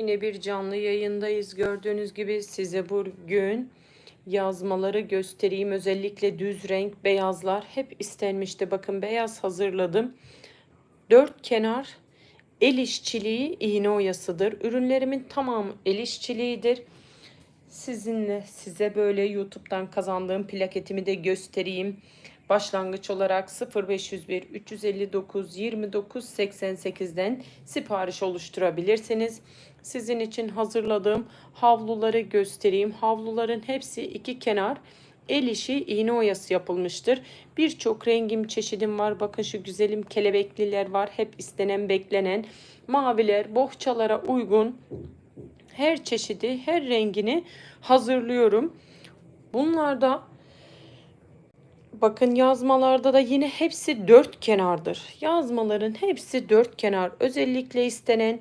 Yine bir canlı yayındayız. Gördüğünüz gibi size bugün yazmaları göstereyim. Özellikle düz renk beyazlar hep istenmişti. Bakın beyaz hazırladım. Dört kenar el işçiliği iğne oyasıdır. Ürünlerimin tamamı el işçiliğidir. Sizinle size böyle YouTube'dan kazandığım plaketimi de göstereyim. Başlangıç olarak 0501 359 29 88'den sipariş oluşturabilirsiniz. Sizin için hazırladığım havluları göstereyim. Havluların hepsi iki kenar el işi iğne oyası yapılmıştır. Birçok rengim çeşidim var. Bakın şu güzelim kelebekliler var. Hep istenen beklenen maviler bohçalara uygun her çeşidi her rengini hazırlıyorum. Bunlarda Bakın yazmalarda da yine hepsi dört kenardır. Yazmaların hepsi dört kenar. Özellikle istenen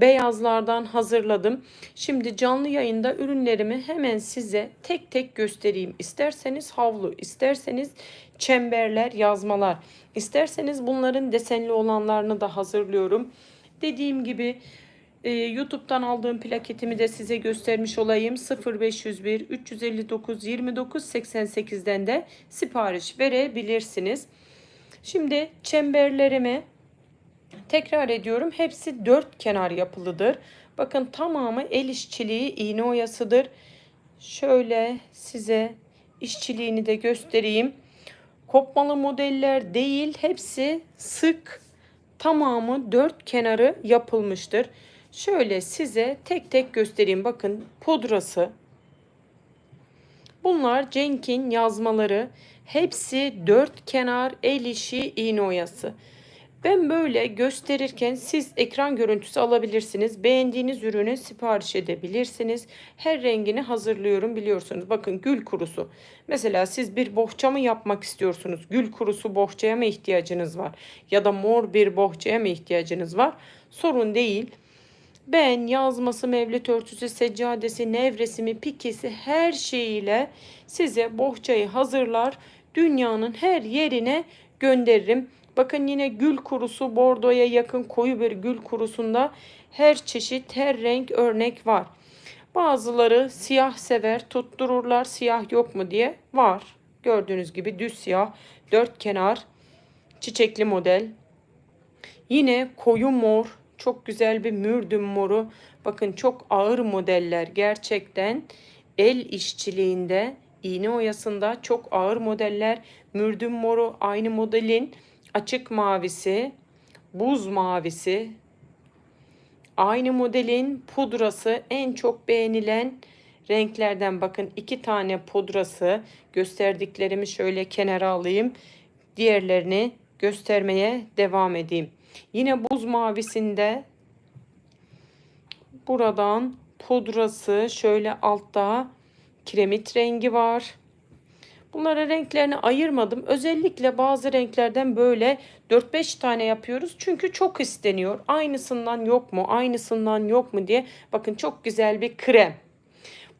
beyazlardan hazırladım. Şimdi canlı yayında ürünlerimi hemen size tek tek göstereyim. İsterseniz havlu, isterseniz çemberler, yazmalar, isterseniz bunların desenli olanlarını da hazırlıyorum. Dediğim gibi e, YouTube'dan aldığım plaketimi de size göstermiş olayım. 0501 359 29 88'den de sipariş verebilirsiniz. Şimdi çemberlerime tekrar ediyorum. Hepsi dört kenar yapılıdır. Bakın tamamı el işçiliği iğne oyasıdır. Şöyle size işçiliğini de göstereyim. Kopmalı modeller değil, hepsi sık tamamı dört kenarı yapılmıştır. Şöyle size tek tek göstereyim. Bakın pudrası. Bunlar Cenk'in yazmaları. Hepsi dört kenar el işi iğne oyası. Ben böyle gösterirken siz ekran görüntüsü alabilirsiniz. Beğendiğiniz ürünü sipariş edebilirsiniz. Her rengini hazırlıyorum biliyorsunuz. Bakın gül kurusu. Mesela siz bir bohça mı yapmak istiyorsunuz? Gül kurusu bohçaya mı ihtiyacınız var? Ya da mor bir bohçaya mı ihtiyacınız var? Sorun değil. Ben yazması, mevlüt örtüsü, seccadesi, nevresimi, pikesi her şeyiyle size bohçayı hazırlar. Dünyanın her yerine gönderirim. Bakın yine gül kurusu bordoya yakın koyu bir gül kurusunda her çeşit her renk örnek var. Bazıları siyah sever tuttururlar siyah yok mu diye var. Gördüğünüz gibi düz siyah dört kenar çiçekli model. Yine koyu mor çok güzel bir mürdüm moru. Bakın çok ağır modeller gerçekten el işçiliğinde iğne oyasında çok ağır modeller. Mürdüm moru aynı modelin açık mavisi, buz mavisi, aynı modelin pudrası en çok beğenilen renklerden bakın iki tane pudrası gösterdiklerimi şöyle kenara alayım. Diğerlerini göstermeye devam edeyim. Yine buz mavisinde buradan pudrası şöyle altta kiremit rengi var. Bunlara renklerini ayırmadım. Özellikle bazı renklerden böyle 4-5 tane yapıyoruz. Çünkü çok isteniyor. Aynısından yok mu? Aynısından yok mu diye. Bakın çok güzel bir krem.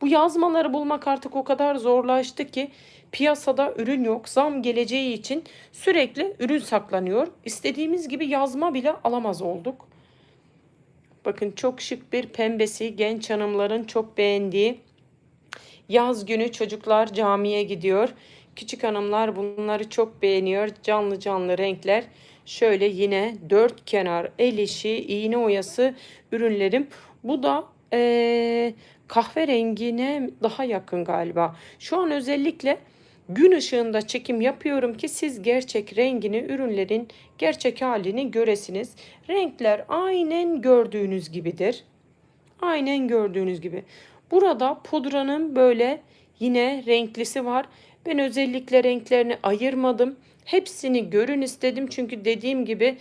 Bu yazmaları bulmak artık o kadar zorlaştı ki piyasada ürün yok. Zam geleceği için sürekli ürün saklanıyor. İstediğimiz gibi yazma bile alamaz olduk. Bakın çok şık bir pembesi genç hanımların çok beğendiği Yaz günü çocuklar camiye gidiyor. Küçük hanımlar bunları çok beğeniyor. Canlı canlı renkler. Şöyle yine dört kenar el işi, iğne oyası ürünlerim. Bu da ee, kahverengine daha yakın galiba. Şu an özellikle gün ışığında çekim yapıyorum ki siz gerçek rengini, ürünlerin gerçek halini göresiniz. Renkler aynen gördüğünüz gibidir. Aynen gördüğünüz gibi. Burada pudranın böyle yine renklisi var. Ben özellikle renklerini ayırmadım. Hepsini görün istedim çünkü dediğim gibi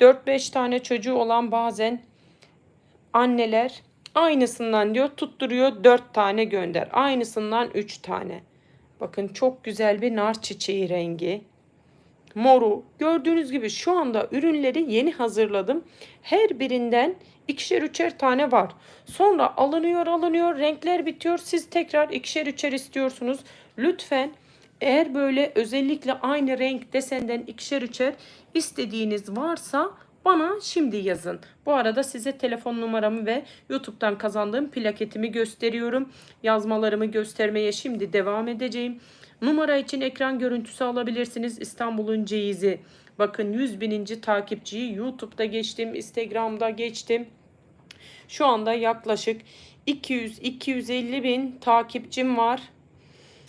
4-5 tane çocuğu olan bazen anneler aynısından diyor tutturuyor 4 tane gönder. Aynısından 3 tane. Bakın çok güzel bir nar çiçeği rengi. Moru. Gördüğünüz gibi şu anda ürünleri yeni hazırladım. Her birinden ikişer üçer tane var. Sonra alınıyor alınıyor renkler bitiyor. Siz tekrar ikişer üçer istiyorsunuz. Lütfen eğer böyle özellikle aynı renk desenden ikişer üçer istediğiniz varsa Bana şimdi yazın. Bu arada size telefon numaramı ve YouTube'dan kazandığım plaketimi gösteriyorum. Yazmalarımı göstermeye şimdi devam edeceğim. Numara için ekran görüntüsü alabilirsiniz. İstanbul'un ceyizi. Bakın 100 bininci takipçiyi YouTube'da geçtim, Instagram'da geçtim. Şu anda yaklaşık 200-250 bin takipçim var.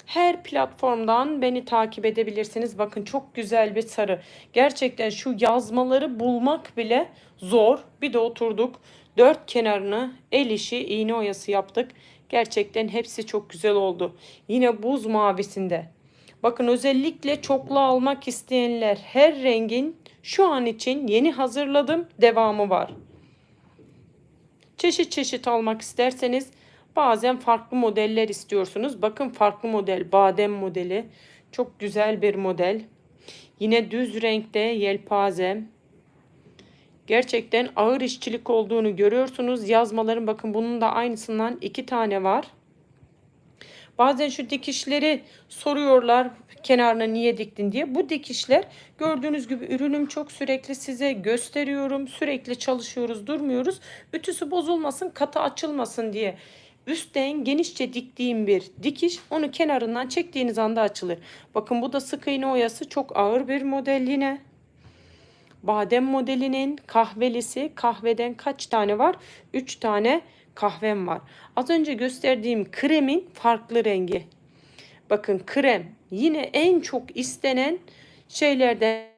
Her platformdan beni takip edebilirsiniz. Bakın çok güzel bir sarı. Gerçekten şu yazmaları bulmak bile zor. Bir de oturduk. Dört kenarını el işi iğne oyası yaptık. Gerçekten hepsi çok güzel oldu. Yine buz mavisinde. Bakın özellikle çoklu almak isteyenler her rengin şu an için yeni hazırladım devamı var. Çeşit çeşit almak isterseniz bazen farklı modeller istiyorsunuz. Bakın farklı model badem modeli. Çok güzel bir model. Yine düz renkte yelpaze. Gerçekten ağır işçilik olduğunu görüyorsunuz. Yazmaların bakın bunun da aynısından iki tane var. Bazen şu dikişleri soruyorlar kenarına niye diktin diye. Bu dikişler gördüğünüz gibi ürünüm çok sürekli size gösteriyorum. Sürekli çalışıyoruz durmuyoruz. Ütüsü bozulmasın katı açılmasın diye. Üstten genişçe diktiğim bir dikiş onu kenarından çektiğiniz anda açılır. Bakın bu da sık iğne oyası çok ağır bir model yine. Badem modelinin kahvelisi kahveden kaç tane var? 3 tane kahvem var. Az önce gösterdiğim kremin farklı rengi. Bakın krem yine en çok istenen şeylerden.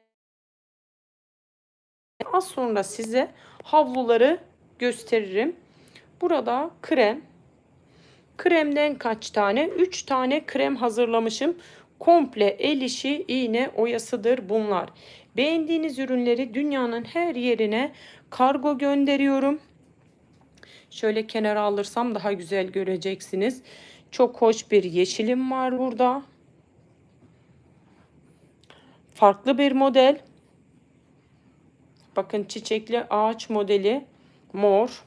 Az sonra size havluları gösteririm. Burada krem. Kremden kaç tane? 3 tane krem hazırlamışım. Komple el işi, iğne, oyasıdır bunlar. Beğendiğiniz ürünleri dünyanın her yerine kargo gönderiyorum. Şöyle kenara alırsam daha güzel göreceksiniz. Çok hoş bir yeşilim var burada. Farklı bir model. Bakın çiçekli ağaç modeli mor.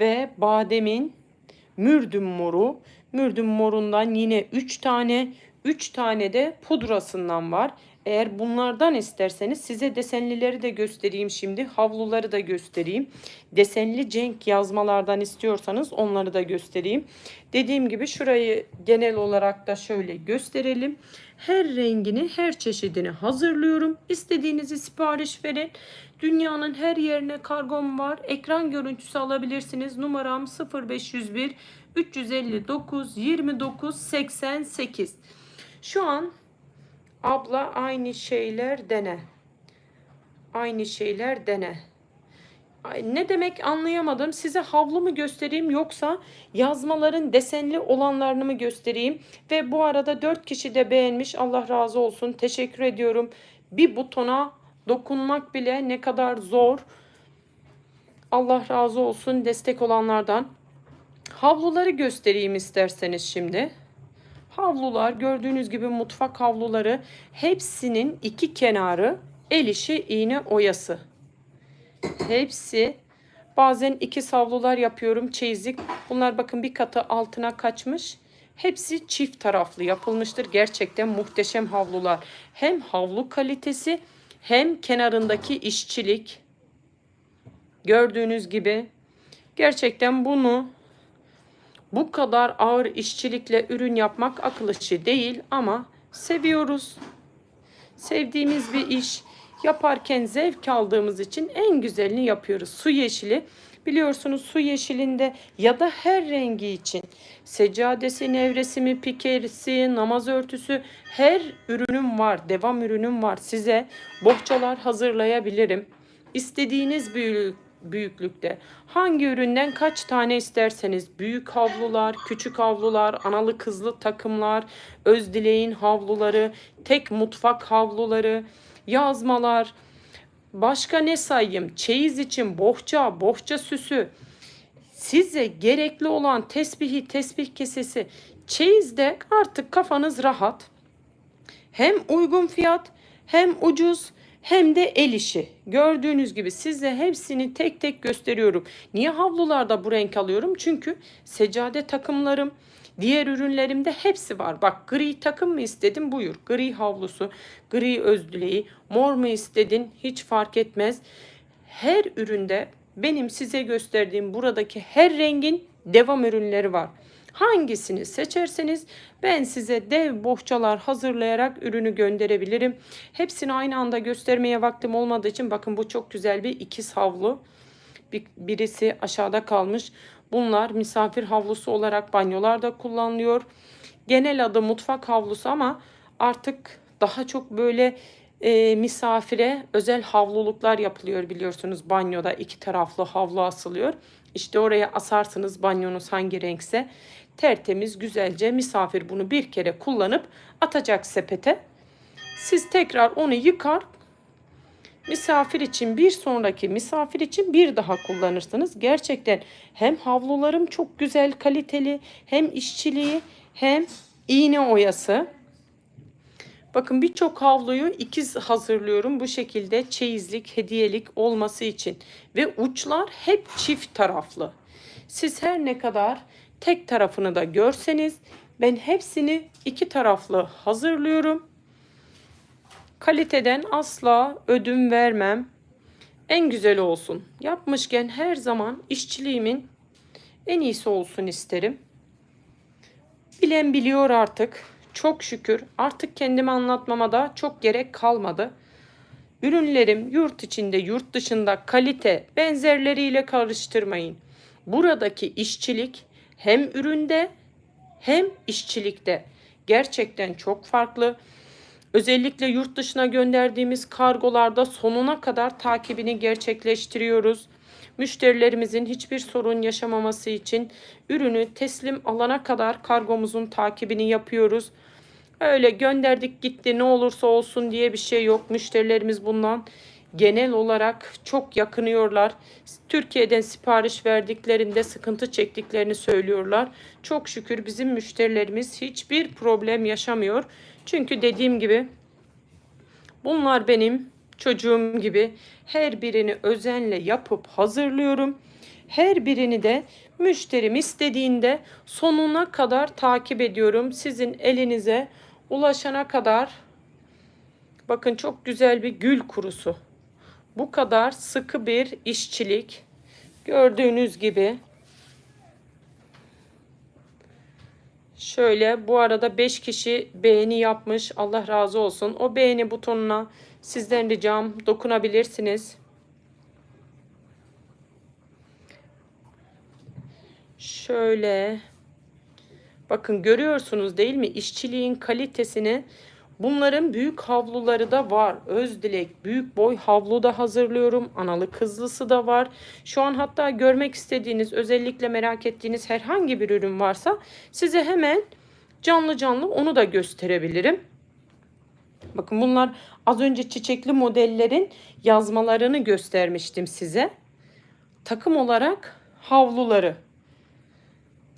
Ve bademin mürdüm moru. Mürdüm morundan yine 3 tane 3 tane de pudrasından var. Eğer bunlardan isterseniz size desenlileri de göstereyim şimdi. Havluları da göstereyim. Desenli cenk yazmalardan istiyorsanız onları da göstereyim. Dediğim gibi şurayı genel olarak da şöyle gösterelim. Her rengini, her çeşidini hazırlıyorum. İstediğinizi sipariş verin. Dünyanın her yerine kargom var. Ekran görüntüsü alabilirsiniz. Numaram 0501 359 29 88. Şu an abla aynı şeyler dene. Aynı şeyler dene. Ne demek anlayamadım. Size havlu mu göstereyim yoksa yazmaların desenli olanlarını mı göstereyim? Ve bu arada 4 kişi de beğenmiş. Allah razı olsun. Teşekkür ediyorum. Bir butona dokunmak bile ne kadar zor. Allah razı olsun destek olanlardan. Havluları göstereyim isterseniz şimdi. Havlular gördüğünüz gibi mutfak havluları hepsinin iki kenarı el işi iğne oyası. Hepsi bazen iki savlular yapıyorum çeyizlik. Bunlar bakın bir katı altına kaçmış. Hepsi çift taraflı yapılmıştır. Gerçekten muhteşem havlular. Hem havlu kalitesi hem kenarındaki işçilik. Gördüğünüz gibi gerçekten bunu bu kadar ağır işçilikle ürün yapmak akıl işi değil ama seviyoruz. Sevdiğimiz bir iş yaparken zevk aldığımız için en güzelini yapıyoruz. Su yeşili biliyorsunuz su yeşilinde ya da her rengi için seccadesi, nevresimi, pikerisi, namaz örtüsü her ürünüm var. Devam ürünüm var. Size bohçalar hazırlayabilirim. İstediğiniz büyük büyüklükte. Hangi üründen kaç tane isterseniz büyük havlular, küçük havlular, analı kızlı takımlar, özdileğin havluları, tek mutfak havluları, yazmalar, başka ne sayayım? Çeyiz için bohça, bohça süsü. Size gerekli olan tesbihi, tesbih kesesi, çeyizde artık kafanız rahat. Hem uygun fiyat hem ucuz hem de el işi. Gördüğünüz gibi size hepsini tek tek gösteriyorum. Niye havlularda bu renk alıyorum? Çünkü seccade takımlarım, Diğer ürünlerimde hepsi var. Bak gri takım mı istedin buyur. Gri havlusu, gri özdüleği, mor mu istedin hiç fark etmez. Her üründe benim size gösterdiğim buradaki her rengin devam ürünleri var. Hangisini seçerseniz ben size dev bohçalar hazırlayarak ürünü gönderebilirim. Hepsini aynı anda göstermeye vaktim olmadığı için bakın bu çok güzel bir ikiz havlu. Bir, birisi aşağıda kalmış. Bunlar misafir havlusu olarak banyolarda kullanılıyor. Genel adı mutfak havlusu ama artık daha çok böyle e, misafire özel havluluklar yapılıyor biliyorsunuz. Banyoda iki taraflı havlu asılıyor. İşte oraya asarsınız banyonuz hangi renkse. Tertemiz güzelce misafir bunu bir kere kullanıp atacak sepete. Siz tekrar onu yıkar misafir için bir sonraki misafir için bir daha kullanırsınız. Gerçekten hem havlularım çok güzel kaliteli hem işçiliği hem iğne oyası. Bakın birçok havluyu ikiz hazırlıyorum bu şekilde çeyizlik, hediyelik olması için. Ve uçlar hep çift taraflı. Siz her ne kadar tek tarafını da görseniz ben hepsini iki taraflı hazırlıyorum. Kaliteden asla ödün vermem. En güzel olsun. Yapmışken her zaman işçiliğimin en iyisi olsun isterim. Bilen biliyor artık. Çok şükür artık kendimi anlatmama da çok gerek kalmadı. Ürünlerim yurt içinde yurt dışında kalite benzerleriyle karıştırmayın. Buradaki işçilik hem üründe hem işçilikte gerçekten çok farklı. Özellikle yurt dışına gönderdiğimiz kargolarda sonuna kadar takibini gerçekleştiriyoruz. Müşterilerimizin hiçbir sorun yaşamaması için ürünü teslim alana kadar kargomuzun takibini yapıyoruz. Öyle gönderdik gitti ne olursa olsun diye bir şey yok. Müşterilerimiz bundan genel olarak çok yakınıyorlar. Türkiye'den sipariş verdiklerinde sıkıntı çektiklerini söylüyorlar. Çok şükür bizim müşterilerimiz hiçbir problem yaşamıyor. Çünkü dediğim gibi bunlar benim çocuğum gibi her birini özenle yapıp hazırlıyorum. Her birini de müşterim istediğinde sonuna kadar takip ediyorum. Sizin elinize ulaşana kadar bakın çok güzel bir gül kurusu. Bu kadar sıkı bir işçilik. Gördüğünüz gibi Şöyle bu arada 5 kişi beğeni yapmış. Allah razı olsun. O beğeni butonuna sizden ricam dokunabilirsiniz. Şöyle bakın görüyorsunuz değil mi? İşçiliğin kalitesini Bunların büyük havluları da var. Özdilek büyük boy havlu da hazırlıyorum. Analı kızlısı da var. Şu an hatta görmek istediğiniz özellikle merak ettiğiniz herhangi bir ürün varsa size hemen canlı canlı onu da gösterebilirim. Bakın bunlar az önce çiçekli modellerin yazmalarını göstermiştim size. Takım olarak havluları.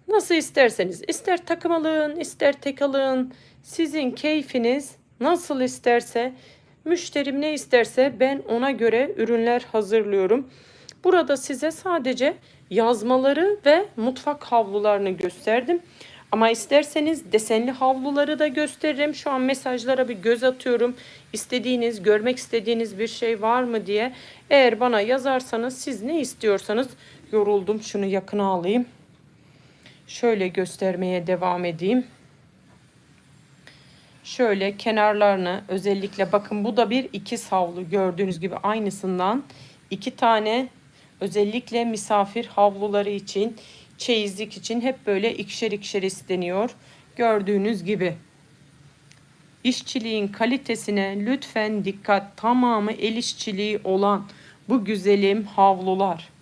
Nasıl isterseniz ister takım alın ister tek alın sizin keyfiniz nasıl isterse, müşterim ne isterse ben ona göre ürünler hazırlıyorum. Burada size sadece yazmaları ve mutfak havlularını gösterdim. Ama isterseniz desenli havluları da gösteririm. Şu an mesajlara bir göz atıyorum. İstediğiniz, görmek istediğiniz bir şey var mı diye. Eğer bana yazarsanız siz ne istiyorsanız yoruldum. Şunu yakına alayım. Şöyle göstermeye devam edeyim. Şöyle kenarlarını özellikle bakın bu da bir ikiz havlu gördüğünüz gibi aynısından iki tane özellikle misafir havluları için çeyizlik için hep böyle ikişer ikişer isteniyor. Gördüğünüz gibi. İşçiliğin kalitesine lütfen dikkat. Tamamı el işçiliği olan bu güzelim havlular.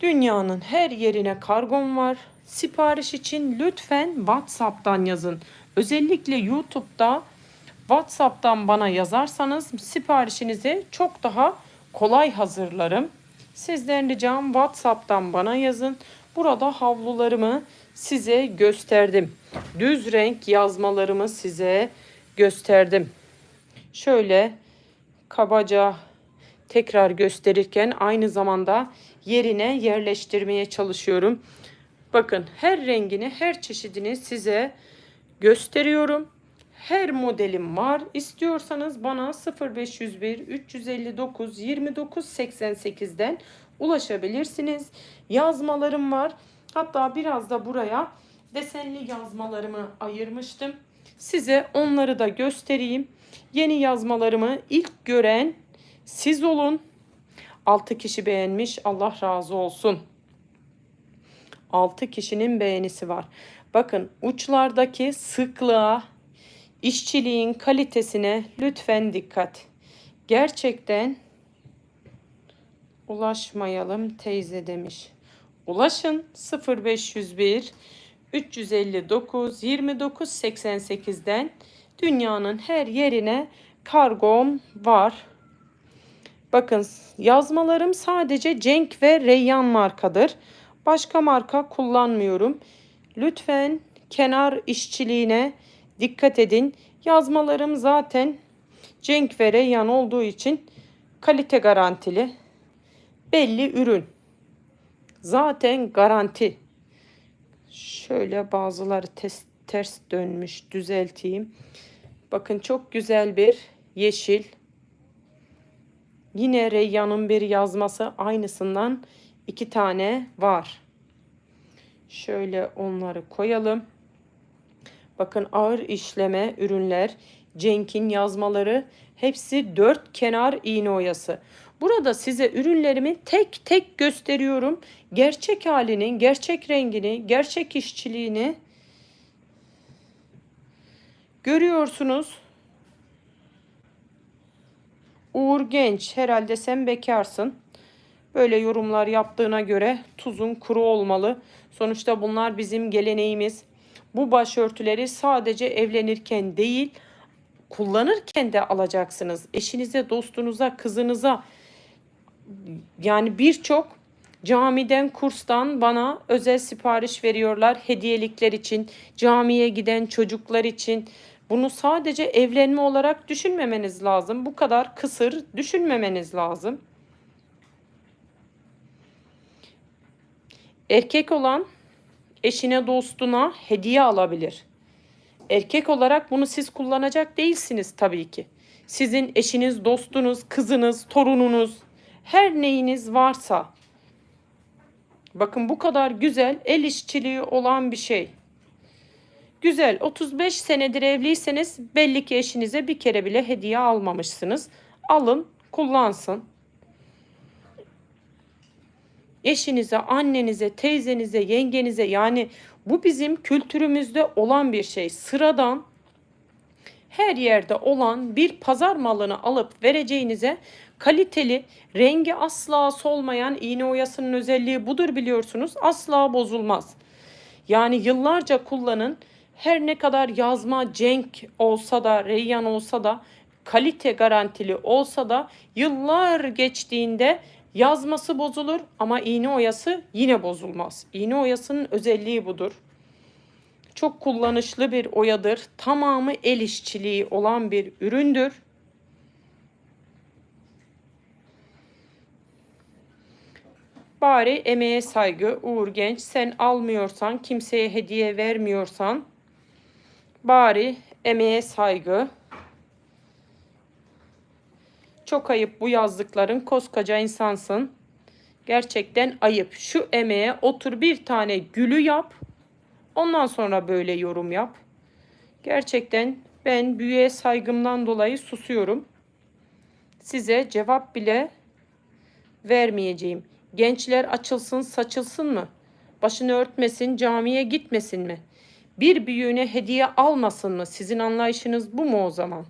Dünyanın her yerine kargom var. Sipariş için lütfen WhatsApp'tan yazın. Özellikle YouTube'da WhatsApp'tan bana yazarsanız siparişinizi çok daha kolay hazırlarım. Sizden ricam WhatsApp'tan bana yazın. Burada havlularımı size gösterdim. Düz renk yazmalarımı size gösterdim. Şöyle kabaca tekrar gösterirken aynı zamanda yerine yerleştirmeye çalışıyorum. Bakın her rengini, her çeşidini size gösteriyorum. Her modelim var. İstiyorsanız bana 0501 359 29 88'den ulaşabilirsiniz. Yazmalarım var. Hatta biraz da buraya desenli yazmalarımı ayırmıştım. Size onları da göstereyim. Yeni yazmalarımı ilk gören siz olun. 6 kişi beğenmiş. Allah razı olsun. 6 kişinin beğenisi var. Bakın uçlardaki sıklığa, işçiliğin kalitesine lütfen dikkat. Gerçekten ulaşmayalım teyze demiş. Ulaşın 0501 359 29 88'den dünyanın her yerine kargom var. Bakın yazmalarım sadece Cenk ve Reyyan markadır. Başka marka kullanmıyorum. Lütfen kenar işçiliğine dikkat edin. Yazmalarım zaten Cenk ve Reyyan olduğu için kalite garantili. Belli ürün. Zaten garanti. Şöyle bazıları ters, ters dönmüş düzelteyim. Bakın çok güzel bir yeşil. Yine Reyyan'ın bir yazması aynısından iki tane var. Şöyle onları koyalım. Bakın ağır işleme ürünler, Cenk'in yazmaları hepsi dört kenar iğne oyası. Burada size ürünlerimi tek tek gösteriyorum. Gerçek halini, gerçek rengini, gerçek işçiliğini görüyorsunuz. Uğur Genç herhalde sen bekarsın. Böyle yorumlar yaptığına göre tuzun kuru olmalı. Sonuçta bunlar bizim geleneğimiz. Bu başörtüleri sadece evlenirken değil, kullanırken de alacaksınız. Eşinize, dostunuza, kızınıza yani birçok camiden, kurstan bana özel sipariş veriyorlar hediyelikler için, camiye giden çocuklar için. Bunu sadece evlenme olarak düşünmemeniz lazım. Bu kadar kısır düşünmemeniz lazım. Erkek olan eşine dostuna hediye alabilir. Erkek olarak bunu siz kullanacak değilsiniz tabii ki. Sizin eşiniz, dostunuz, kızınız, torununuz, her neyiniz varsa. Bakın bu kadar güzel el işçiliği olan bir şey. Güzel 35 senedir evliyseniz belli ki eşinize bir kere bile hediye almamışsınız. Alın kullansın. Eşinize, annenize, teyzenize, yengenize yani bu bizim kültürümüzde olan bir şey. Sıradan her yerde olan bir pazar malını alıp vereceğinize kaliteli, rengi asla solmayan iğne oyasının özelliği budur biliyorsunuz. Asla bozulmaz. Yani yıllarca kullanın. Her ne kadar yazma cenk olsa da, reyyan olsa da, kalite garantili olsa da yıllar geçtiğinde yazması bozulur ama iğne oyası yine bozulmaz. İğne oyasının özelliği budur. Çok kullanışlı bir oyadır. Tamamı el işçiliği olan bir üründür. Bari emeğe saygı Uğur Genç sen almıyorsan kimseye hediye vermiyorsan bari emeğe saygı. Çok ayıp bu yazdıkların koskoca insansın. Gerçekten ayıp. Şu emeğe otur bir tane gülü yap. Ondan sonra böyle yorum yap. Gerçekten ben büyüğe saygımdan dolayı susuyorum. Size cevap bile vermeyeceğim. Gençler açılsın saçılsın mı? Başını örtmesin, camiye gitmesin mi? Bir büyüğüne hediye almasın mı? Sizin anlayışınız bu mu o zaman?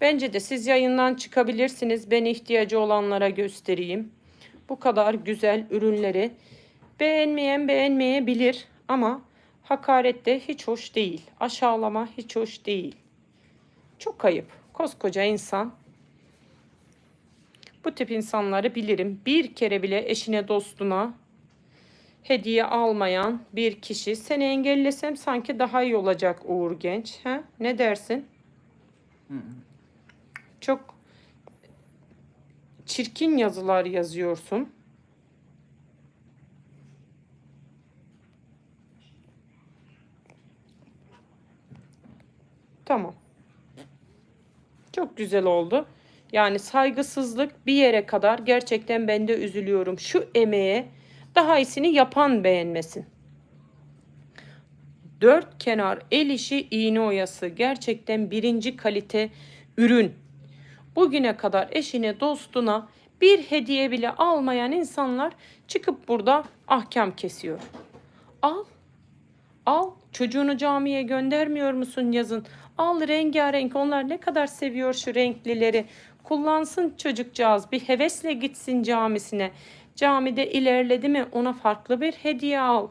Bence de siz yayından çıkabilirsiniz. Ben ihtiyacı olanlara göstereyim. Bu kadar güzel ürünleri beğenmeyen beğenmeyebilir ama hakaret de hiç hoş değil. Aşağılama hiç hoş değil. Çok ayıp. Koskoca insan bu tip insanları bilirim. Bir kere bile eşine dostuna hediye almayan bir kişi. Seni engellesem sanki daha iyi olacak Uğur Genç. He? Ne dersin? Hı hı. Çok çirkin yazılar yazıyorsun. Tamam. Çok güzel oldu. Yani saygısızlık bir yere kadar gerçekten ben de üzülüyorum. Şu emeğe daha iyisini yapan beğenmesin. Dört kenar el işi iğne oyası gerçekten birinci kalite ürün. Bugüne kadar eşine dostuna bir hediye bile almayan insanlar çıkıp burada ahkam kesiyor. Al. Al. Çocuğunu camiye göndermiyor musun yazın? Al rengarenk onlar ne kadar seviyor şu renklileri. Kullansın çocukcağız bir hevesle gitsin camisine. Camide ilerledi mi ona farklı bir hediye al.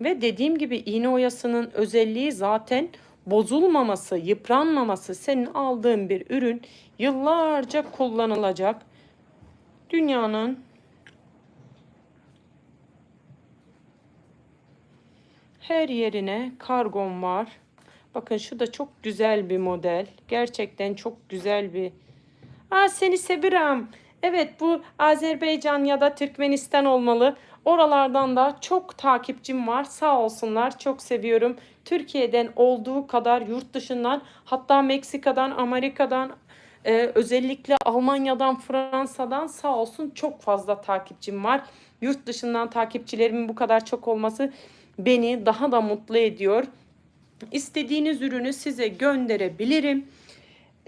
Ve dediğim gibi iğne oyasının özelliği zaten bozulmaması, yıpranmaması. Senin aldığın bir ürün yıllarca kullanılacak. Dünyanın her yerine kargon var. Bakın şu da çok güzel bir model. Gerçekten çok güzel bir. Aa seni seviyorum. Evet bu Azerbaycan ya da Türkmenistan olmalı. Oralardan da çok takipçim var. Sağ olsunlar. Çok seviyorum. Türkiye'den olduğu kadar yurt dışından hatta Meksika'dan, Amerika'dan, e, özellikle Almanya'dan, Fransa'dan sağ olsun çok fazla takipçim var. Yurt dışından takipçilerimin bu kadar çok olması beni daha da mutlu ediyor. İstediğiniz ürünü size gönderebilirim.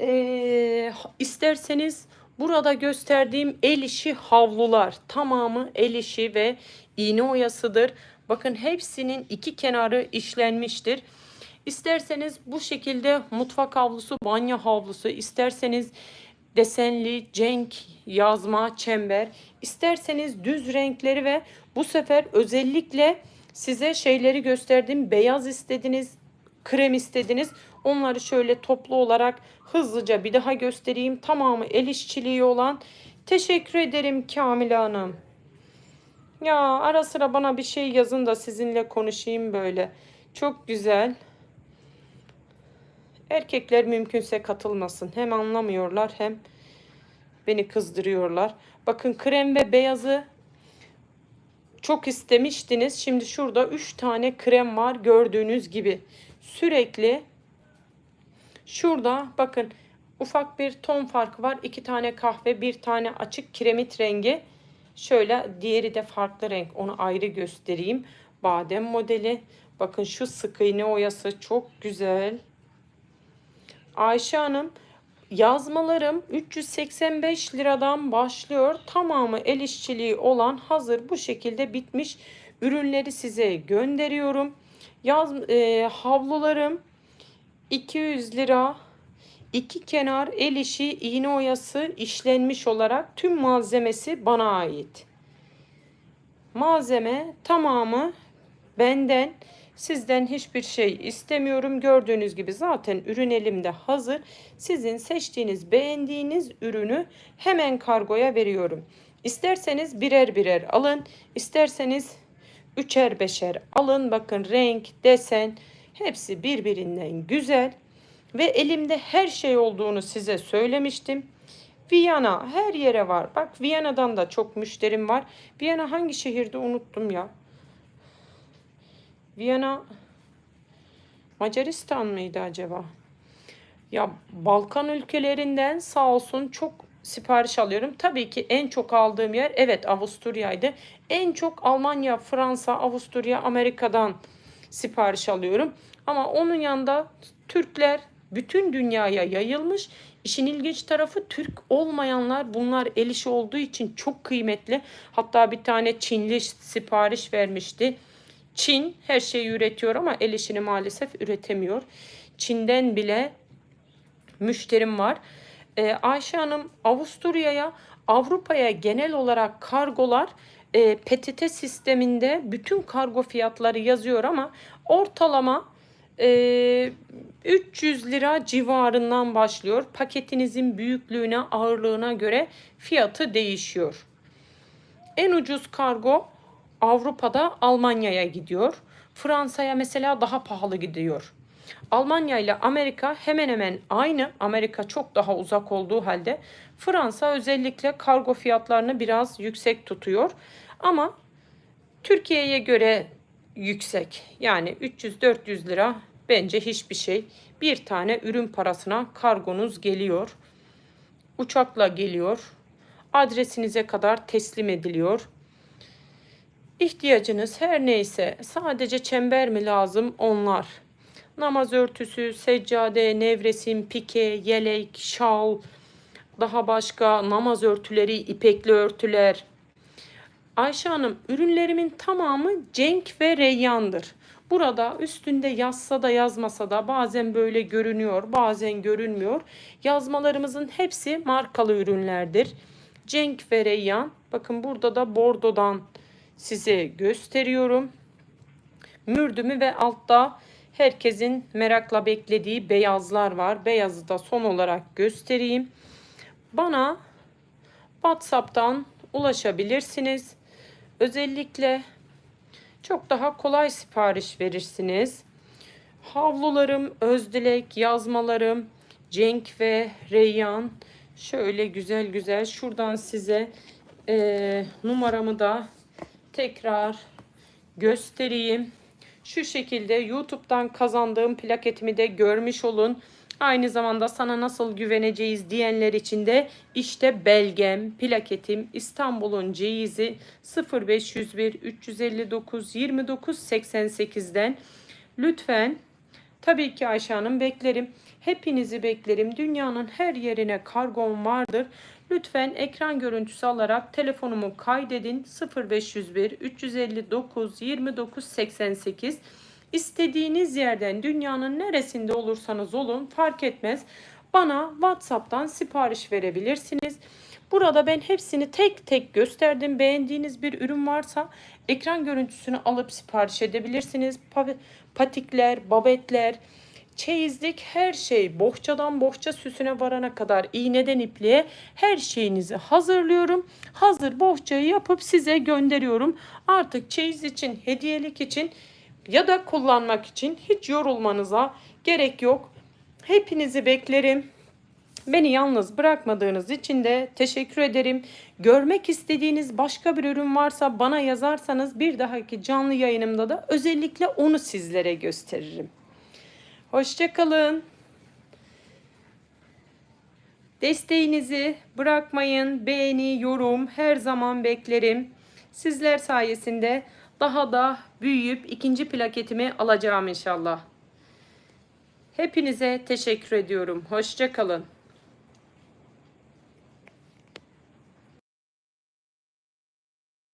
Ee, isterseniz burada gösterdiğim el işi havlular tamamı el işi ve iğne oyasıdır. Bakın hepsinin iki kenarı işlenmiştir. İsterseniz bu şekilde mutfak havlusu, banyo havlusu, isterseniz desenli, cenk, yazma, çember, isterseniz düz renkleri ve bu sefer özellikle size şeyleri gösterdim. Beyaz istediniz, krem istediniz. Onları şöyle toplu olarak hızlıca bir daha göstereyim. Tamamı el işçiliği olan. Teşekkür ederim Kamile Hanım. Ya ara sıra bana bir şey yazın da sizinle konuşayım böyle. Çok güzel. Erkekler mümkünse katılmasın. Hem anlamıyorlar hem beni kızdırıyorlar. Bakın krem ve beyazı çok istemiştiniz. Şimdi şurada 3 tane krem var gördüğünüz gibi. Sürekli şurada bakın ufak bir ton farkı var. 2 tane kahve, bir tane açık kiremit rengi. Şöyle diğeri de farklı renk. Onu ayrı göstereyim. Badem modeli. Bakın şu sık iğne oyası çok güzel. Ayşe Hanım yazmalarım 385 liradan başlıyor. Tamamı el işçiliği olan hazır bu şekilde bitmiş ürünleri size gönderiyorum. Yaz e, havlularım 200 lira. İki kenar el işi iğne oyası işlenmiş olarak tüm malzemesi bana ait. Malzeme tamamı benden. Sizden hiçbir şey istemiyorum. Gördüğünüz gibi zaten ürün elimde hazır. Sizin seçtiğiniz, beğendiğiniz ürünü hemen kargoya veriyorum. İsterseniz birer birer alın. isterseniz üçer beşer alın. Bakın renk, desen hepsi birbirinden güzel. Ve elimde her şey olduğunu size söylemiştim. Viyana her yere var. Bak Viyana'dan da çok müşterim var. Viyana hangi şehirde unuttum ya. Viyana Macaristan mıydı acaba? Ya Balkan ülkelerinden sağ olsun çok sipariş alıyorum. Tabii ki en çok aldığım yer evet Avusturya'ydı. En çok Almanya, Fransa, Avusturya, Amerika'dan sipariş alıyorum. Ama onun yanında Türkler bütün dünyaya yayılmış. İşin ilginç tarafı Türk olmayanlar bunlar el işi olduğu için çok kıymetli. Hatta bir tane Çinli sipariş vermişti. Çin her şeyi üretiyor ama el işini maalesef üretemiyor. Çin'den bile müşterim var. Ee, Ayşe Hanım Avusturya'ya, Avrupa'ya genel olarak kargolar e, PTT sisteminde bütün kargo fiyatları yazıyor ama ortalama e, 300 lira civarından başlıyor. Paketinizin büyüklüğüne, ağırlığına göre fiyatı değişiyor. En ucuz kargo Avrupa'da Almanya'ya gidiyor. Fransa'ya mesela daha pahalı gidiyor. Almanya ile Amerika hemen hemen aynı. Amerika çok daha uzak olduğu halde Fransa özellikle kargo fiyatlarını biraz yüksek tutuyor. Ama Türkiye'ye göre yüksek. Yani 300-400 lira Bence hiçbir şey. Bir tane ürün parasına kargonuz geliyor. Uçakla geliyor. Adresinize kadar teslim ediliyor. İhtiyacınız her neyse sadece çember mi lazım onlar. Namaz örtüsü, seccade, nevresim, pike, yelek, şal, daha başka namaz örtüleri, ipekli örtüler. Ayşe Hanım ürünlerimin tamamı cenk ve reyyandır. Burada üstünde yazsa da yazmasa da bazen böyle görünüyor, bazen görünmüyor. Yazmalarımızın hepsi markalı ürünlerdir. Cenk ve reyyan. Bakın burada da bordodan size gösteriyorum. Mürdümü ve altta herkesin merakla beklediği beyazlar var. Beyazı da son olarak göstereyim. Bana WhatsApp'tan ulaşabilirsiniz. Özellikle çok daha kolay sipariş verirsiniz. Havlularım, özdilek, yazmalarım, Cenk ve Reyyan. Şöyle güzel güzel şuradan size e, numaramı da tekrar göstereyim. Şu şekilde YouTube'dan kazandığım plaketimi de görmüş olun. Aynı zamanda sana nasıl güveneceğiz diyenler için de işte belgem, plaketim İstanbul'un ceyizi 0501 359 29 88'den lütfen tabii ki Ayşe beklerim. Hepinizi beklerim. Dünyanın her yerine kargom vardır. Lütfen ekran görüntüsü alarak telefonumu kaydedin. 0501 359 29 88 İstediğiniz yerden dünyanın neresinde olursanız olun fark etmez. Bana WhatsApp'tan sipariş verebilirsiniz. Burada ben hepsini tek tek gösterdim. Beğendiğiniz bir ürün varsa ekran görüntüsünü alıp sipariş edebilirsiniz. Pa- Patikler, babetler, çeyizlik her şey bohçadan bohça süsüne varana kadar iğneden ipliğe her şeyinizi hazırlıyorum. Hazır bohçayı yapıp size gönderiyorum. Artık çeyiz için, hediyelik için ya da kullanmak için hiç yorulmanıza gerek yok. Hepinizi beklerim. Beni yalnız bırakmadığınız için de teşekkür ederim. Görmek istediğiniz başka bir ürün varsa bana yazarsanız bir dahaki canlı yayınımda da özellikle onu sizlere gösteririm. Hoşçakalın. Desteğinizi bırakmayın. Beğeni, yorum her zaman beklerim. Sizler sayesinde daha da büyüyüp ikinci plaketimi alacağım inşallah. Hepinize teşekkür ediyorum. Hoşçakalın.